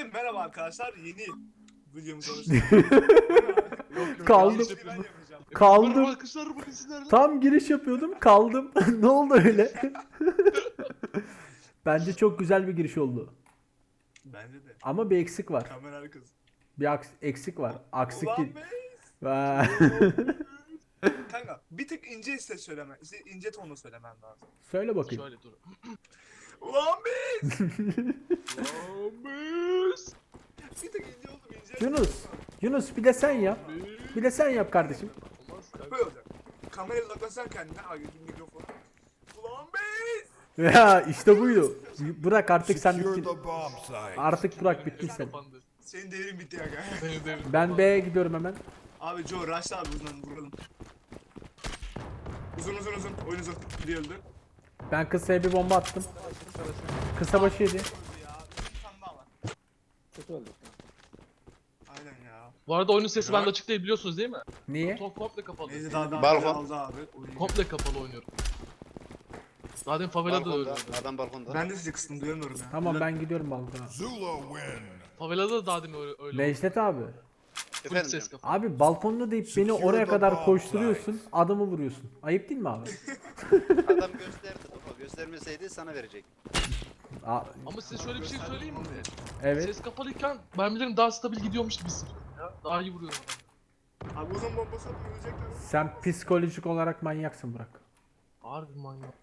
Hepinize merhaba arkadaşlar. Yeni videomuza hoş geldiniz. Kaldım. Kaldım. Merhaba arkadaşlar bugün sizlerle. Tam giriş yapıyordum kaldım. ne oldu öyle? Bence çok güzel bir giriş oldu. Bence de. Ama bir eksik var. Kamera arkası. Bir aks- eksik var. Aksik Ulan değil. Kanka bir tık ince ses söylemen, işte ince tonla söylemen lazım. Söyle bakayım. Şöyle dur. Be. Ramiz. Bir tık ince oldum ince. Yunus. Yunus bir de sen yap. Bir de sen yap kardeşim. Böyle olacak. Kamerayı uzaklaşsan kendine. Ay mikrofonu. Ulan be. Ya işte buydu. Bırak artık sen bittin. Artık Burak bittin sen. Senin devrin bitti ya kanka. Ben. B'ye gidiyorum hemen. Abi Joe rush abi uzun vuralım. Uzun uzun uzun. Oyun uzun. Biri öldü. Ben kısaya bir bomba attım. Kısa başı yedi. Öldü. Kötü. Aynen ya. Bu arada oyunun sesi bende açık değil biliyorsunuz değil mi? Niye? Top komple kapalı. Neyse daha daha Balkon. aldı abi. Oyunu. Komple kapalı oynuyorum. Zaten favelada da Balkonda, öyle. adam balkonda. Ben de sizi kıstım duyamıyorum ya. Tamam ben gidiyorum balkona. Zula win. Favelada da daha demin öyle. öyle oldu. Necdet abi. Full Efendim ses kapalı. Abi balkonda deyip beni oraya kadar koşturuyorsun. Adamı vuruyorsun. Ayıp değil mi abi? Adam gösterdi. Göstermeseydi sana verecek. Aa, Ama size şöyle bir şey söyleyeyim mi? evet. Ses kapalıyken mermilerim daha stabil gidiyormuş gibi hissediyorum ya. Daha iyi vuruyorum. Abi uzun bombası atıp ölecekler. Sen psikolojik olarak manyaksın Burak. Harbi manyak.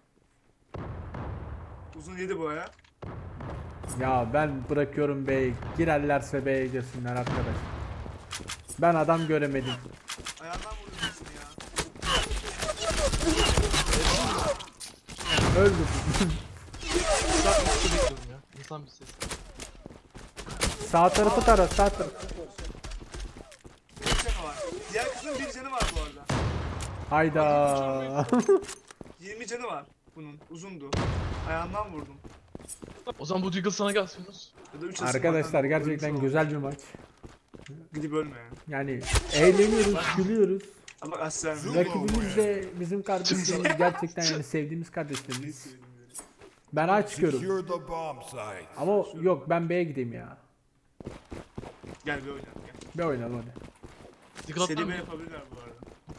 Uzun yedi bu ya. Ya ben bırakıyorum B'yi. Girerlerse B'ye girsinler arkadaş. Ben adam göremedim. Ayağından vurdun diyorsun ya. Öldüm. Uzak bir bekliyorum ya. İnsan bir ses. sağ tarafı tara, sağ tarafı. Bir canı var. Diğer kızın bir canı var bu arada. Hayda. 20 canı var bunun. Uzundu. Ayağından vurdum. O zaman bu Deagle sana gelsin Yunus. Ya da üç Arkadaşlar gerçekten güzel bir maç. Gidip ölme ya. Yani eğleniyoruz, gülüyoruz. Ama aslen. Rakibimiz de bizim kardeşlerimiz gerçekten yani sevdiğimiz kardeşlerimiz. Ben A çıkıyorum. Ama yok ben B'ye gideyim ya. Gel bir oyna. Gel. B oynayalım hadi. Seri? B yapabilirler bu arada.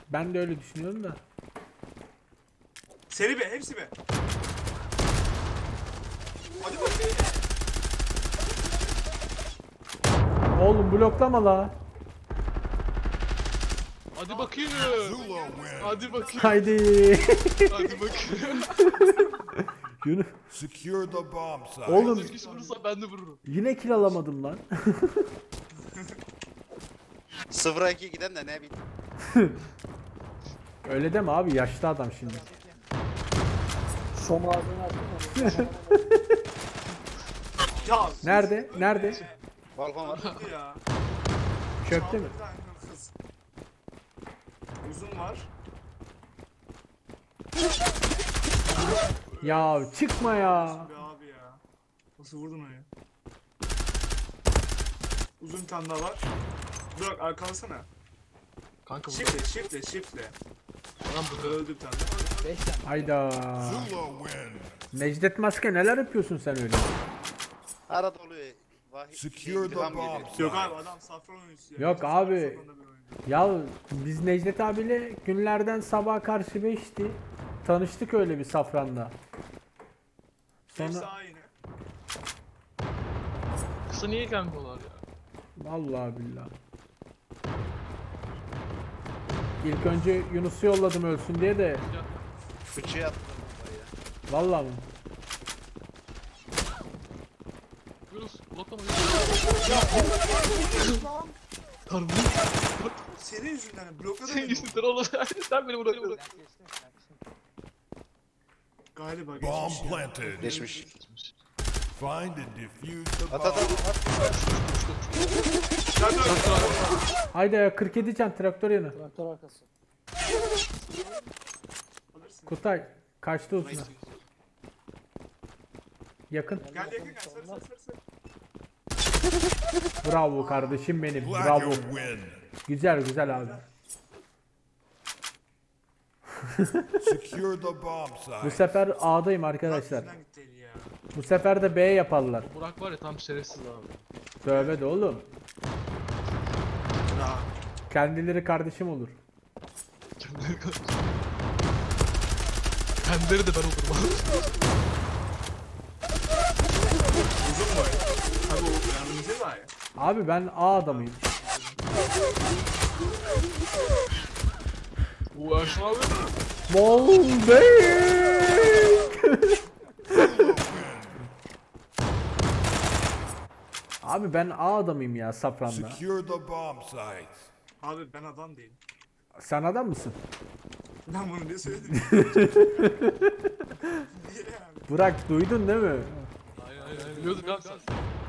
Ben de öyle düşünüyorum da. Seri B. Hepsi B. Hadi bakayım. Oğlum bloklama la. Hadi bakayım. Hadi bakayım. Haydi. Hadi bakayım. Yunus. Secure the bomb site. Oğlum kişi vurursa ben de vururum. yine kill alamadım lan. 0'a 2 giden de ne bileyim. Öyle deme abi yaşlı adam şimdi. Som ağzını Ya. Nerede? Nerede? Balkon var. Ya. Çöpte mi? Çaldı bir tane kız. Uzun var. Ya çıkma ya. Be abi ya. Nasıl vurdun onu ya? Uzun tane daha var. Bırak arkalasana. Kanka bu Shiftle, shiftle, shiftle. adam bu. Öldü bir tane. daha. 5 tane. Hayda. Necdet Maske neler yapıyorsun sen öyle? Arada. Vahiy. Secure the bomb. Yok abi adam safran oyuncusu ya. Yok abi. Ya biz Necdet abiyle günlerden sabah karşı 5'ti. Tanıştık öyle bir safranda. Hepsi Sonra aynı. Kısa niye gelmiyorlar ya? vallahi billahi. İlk önce Yunus'u yolladım ölsün diye de Fıçıya attı bombayı ya. vallahi mı? Yunus bloklama. Tanrım. Senin yüzünden blokladın Sen beni. yüzünden oğlum. Sen beni bırak bırak. Galiba Bomb geçmiş ya. planted. Geçmiş. Find and defuse the At at bomb. at. Haydi 47 can traktör yanı. Traktör arkası. Alırsın. Kutay kaçtı uzuna. Yakın. Gel yakın gel sarı sarı sarı sarı. Bravo kardeşim benim. Bravo. Güzel güzel abi. Bu sefer A'dayım arkadaşlar. Bu sefer de B yaparlar. Burak var ya tam şerefsiz abi. Tövbe de oğlum. Kendileri kardeşim olur. Kendileri. Kendileri de ben olurum abi. Uzun boy. Tabii o yardımcı var ya. Abi ben A adamıyım. Bu Erşan abi. Molbek! Abi ben A adamıyım ya Safran'da. Secure the bomb sites. Abi ben adam değilim. Sen adam mısın? Ben bunu niye söyledim? Niye yani? Burak duydun değil mi? Aynen aynen aynen. Biliyordum ya sen.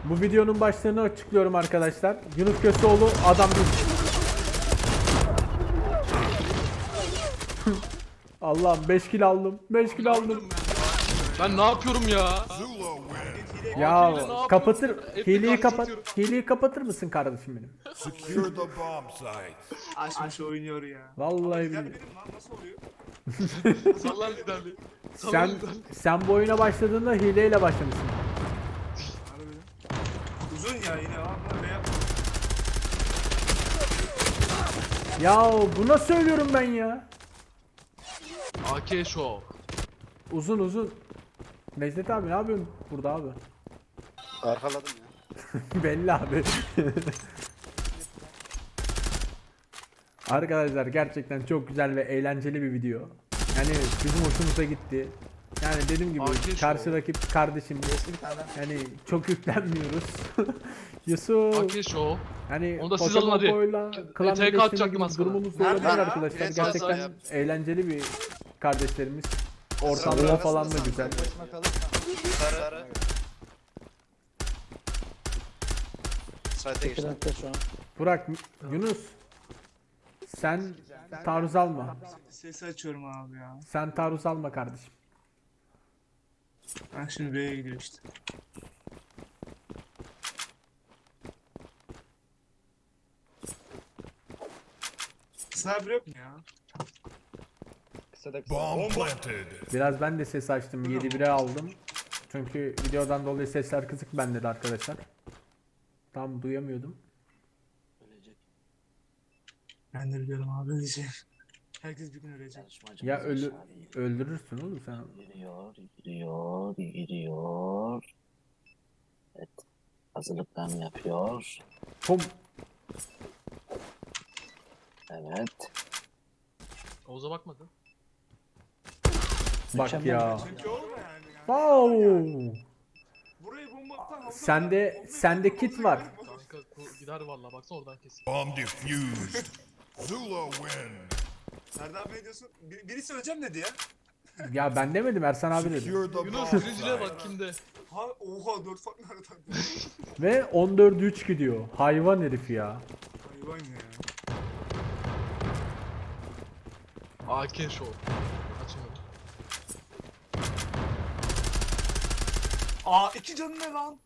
Bu videonun başlığını açıklıyorum arkadaşlar. Yunus Köseoğlu adam değil. Allah'ım 5 kill aldım. 5 kill aldım. Ben ne yapıyorum ya? Ya kapatır. Hileyi kapat. Hileyi kapatır mısın kardeşim benim? Secure the bomb sites. Açmış oynuyor ya. Vallahi billahi. benim lan nasıl oluyor? Sallan liderliği. Sallan Sen sen bu oyuna başladığında hileyle başlamışsın. Ya yine abi. Ne? Ya buna söylüyorum ben ya. AK Show. Uzun uzun. Necdet abi ne yapıyorsun burada abi? Arkaladım ya. Belli abi. Arkadaşlar gerçekten çok güzel ve eğlenceli bir video. Yani bizim hoşumuza gitti. Yani dediğim gibi Arkadaş karşı o. rakip kardeşim. Yani çok yüklenmiyoruz. Yusuf. AK Show. Yani Onu da siz alın hadi. Pocomoco'yla klan TK birleştirme atacaktım gibi aslında. durumumuz da Nerede olabilir ya? arkadaşlar. Gerçekten yap. eğlenceli bir kardeşlerimiz. Arkasında falan da güzel. Sarı. Şu an. Burak, Yunus. Sen taarruz alma. Sesi açıyorum abi ya. Sen taarruz alma kardeşim. Ben şimdi B'ye gidiyor işte. Sniper yok mu ya? Kısa da kısa. Bomb planted. Biraz ben de ses açtım. 7-1'e aldım. Çünkü videodan dolayı sesler kısık bende de arkadaşlar. Tam duyamıyordum. Ben de biliyorum abi diyeceğim. Herkes bir gün ölecek. Ya ölü öldürürsün oğlum sen. Giriyor, giriyor, giriyor. Evet. Hazırlıklarını yapıyor. Tom Evet. Oğuz'a bakmadı. bak Mükemmel. ya. Çünkü olma yani. yani. Wow. Burayı bomba atan havuzda- Sende sende kit var. Kanka gider vallahi baksana oradan kesin. Bomb defused. Zula win. Serdar Bey diyorsun. Bir, birisi öleceğim dedi ya. Ya ben demedim Ersan abi dedi. Yunus birinciliğe bak kimde. Ha, oha 4 farklı harita. Ve 14 3 gidiyor. Hayvan herif ya. Hayvan ya. AK Show. Açmıyorum. Aa iki canı ne lan?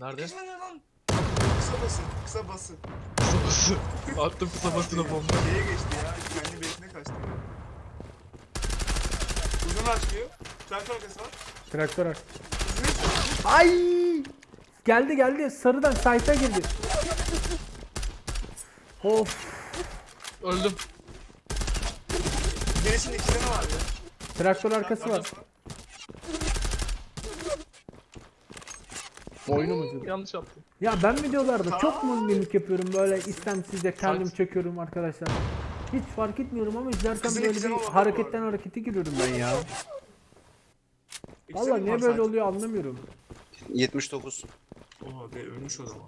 Nerede? İki canı ne lan? Kısa basın, kısa basın. Attım kısa basına bomba. Şeye geçti ya, kendi beşine kaçtı ya. Uzun açlıyor. Traktör arkası var. Traktör ar- Ay! Geldi geldi. Sarıdan sayta girdi. Of. Öldüm. Birisinin iki tane var ya. Traktör arkası var. Boynum acıdı. Yanlış yaptım. Ya ben videolarda çok mu mimik yapıyorum böyle istemsizce kendim çekiyorum arkadaşlar. Hiç fark etmiyorum ama izlerken Kızın böyle ikisi bir var hareketten harekete giriyorum ben ya. Valla mi niye böyle zaten? oluyor anlamıyorum. 79. Oha be ölmüş o zaman.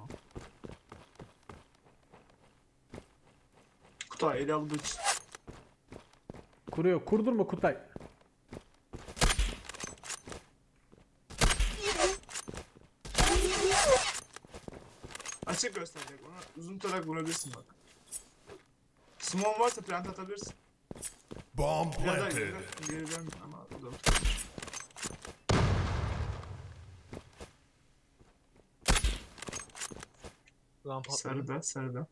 Kutay eli al bıç. Kuruyor. Kurdurma Kutay. Açık gösterecek ona uzun tutarak vurabilirsin bak. Small varsa plant atabilirsin. Bomb planted. geriden, geriden ama o da. Rampa. Sarıda, sarıda.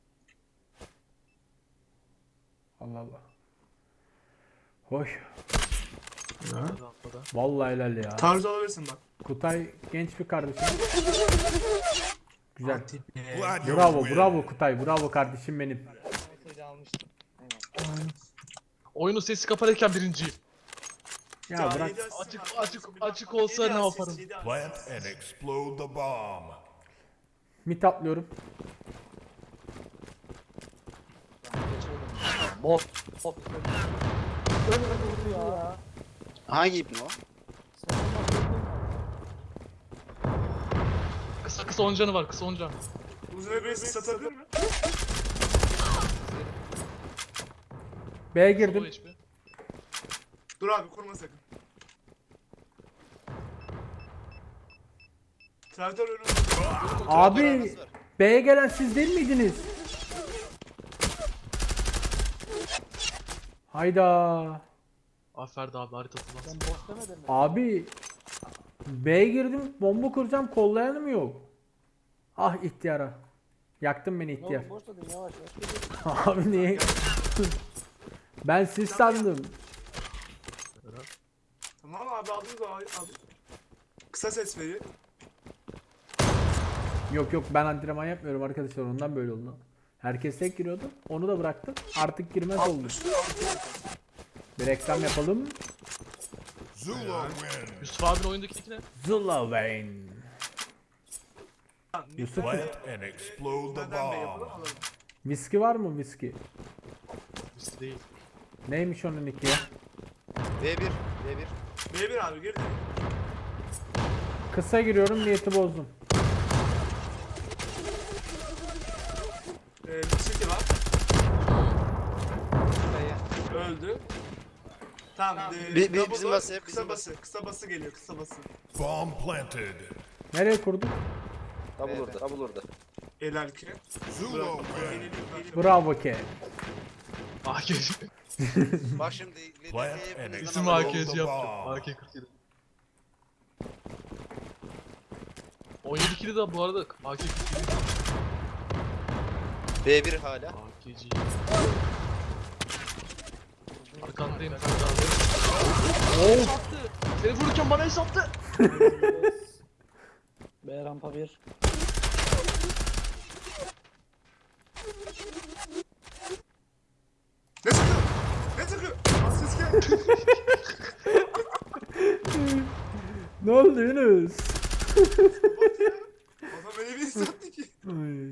Allah Allah. Hoş. Ya. Rampada. Vallahi helal ya. Tarzı alabilirsin bak. Kutay genç bir kardeşim. Güzel. Bravo, bravo Kutay. Bravo kardeşim benim. Olsaydı almıştım. Oyunun sesi kapalıyken birinciyim. Ya bırak. Açık- açık- açık olsa ne yaparım? Plant and explode the bomb. Mit atlıyorum. Bot. Ya. Hangi ipni o? Sen ondan vurdun mu? Kısa kısa 10 canı var kısa 10 can. Uzun birisi satabilir mi? B'ye Solo girdim. HP. Dur abi kurma sakın. Traktör önünde. Abi. B'ye gelen siz değil miydiniz? Hayda. Aferin abi haritası lan. Ben boş demedim mi? Abi B'ye girdim bomba kuracağım kollayanım yok. Ah ihtiyara. Yaktın beni ihtiyar. oğlum boş yavaş yavaş. Abi niye? ben siz sandım. Tamam abi aldım da abi. abi. Kısa ses veriyor. Yok yok ben antrenman yapmıyorum arkadaşlar ondan böyle oldu. Herkes tek giriyordu. Onu da bıraktım. Artık girmez oldu. Bir reklam yapalım. Zula win. Yusuf abinin oyundaki ne? Zula Wayne. Yusuf? Plant and explode the bomb. Viski var mı viski? Biz değil. Neymiş onun nicki ya? B1. B1. B1 abi girdi. Kısa giriyorum niyeti bozdum. Ee, City var. Öldü. Tamam. e, Bir- bir- double bizim var, bası, Kısa bizim bası. Kısa bası geliyor. Kısa bası. Bomb planted. Nereye kurduk? Double orada. Double orada. Helal ki. Zula win. Bravo ke. AK. Bak şimdi Plant LDK'ye and hepinizden İsim AK'ci the yapacağım. bomb. AK-47. 17 kili de bu arada AK-47. B1 hala. AK'ci. Arkandayım de abi. Oh. Seni vururken bana el sattı. B rampa 1. Ne çıkıyor? Ne çıkıyor? Ses gel. Ne oldu Yunus? Bak ya. Adam öyle bir hissetti ki. Ay.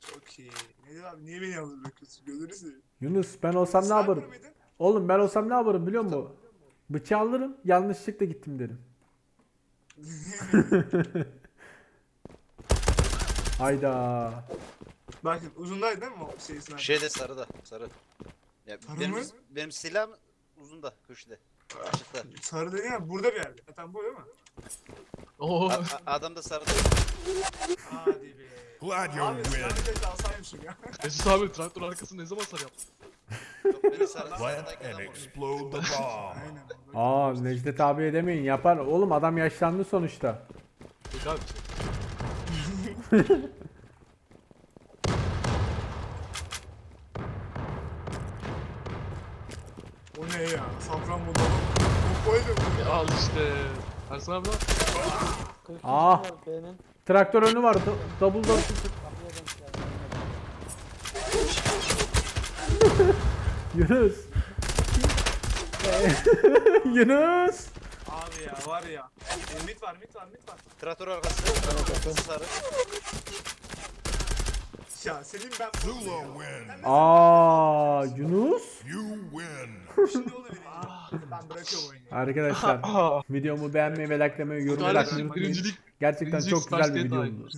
Çok abi? Niye beni yalnız bırakıyorsun? Gözünü seveyim. Yunus ben olsam ne yaparım? mıydın? Oğlum ben olsam ne yaparım biliyor musun? Bıçağı alırım yanlışlıkla gittim derim. Hayda. Bakın uzundaydı değil mi o şey sniper? Şeyde sarıda. Sarı. Ya Sarı benim, mı? benim silahım uzunda. Köşede. Açıkta. Sarı dediğin ya burada bir yerde. E tamam bu değil mi? Oo. A- a- adam da sarıda. Hadi be. Glad you Abi win. sniper de alsaymışım ya. Mesut abi traktör arkasında ne zaman sar yaptı? Beni. Plant and explode the bomb. Aynen. Aa Necdet abi demeyin yapar. Oğlum adam yaşlandı sonuçta. Yok abi. O ne ya? Safranbolu. Bu koydu Ya al işte. Ersan abi lan. 42 Ah. Traktör önü var. do- Double double. Yunus. Yunus. Abi ya var ya. E, mit var mit var mit var. Traktör arkası. Sarı. Ya senin ben Zula win. Aa Yunus. You win. şimdi onu vereyim. ben bırakıyorum oyunu. Arkadaşlar videomu beğenmeyi ve likelamayı yorum bırakmayı unutmayın. birincilik Gerçekten birincilik çok güzel bir Spark'e video dahil. oldu.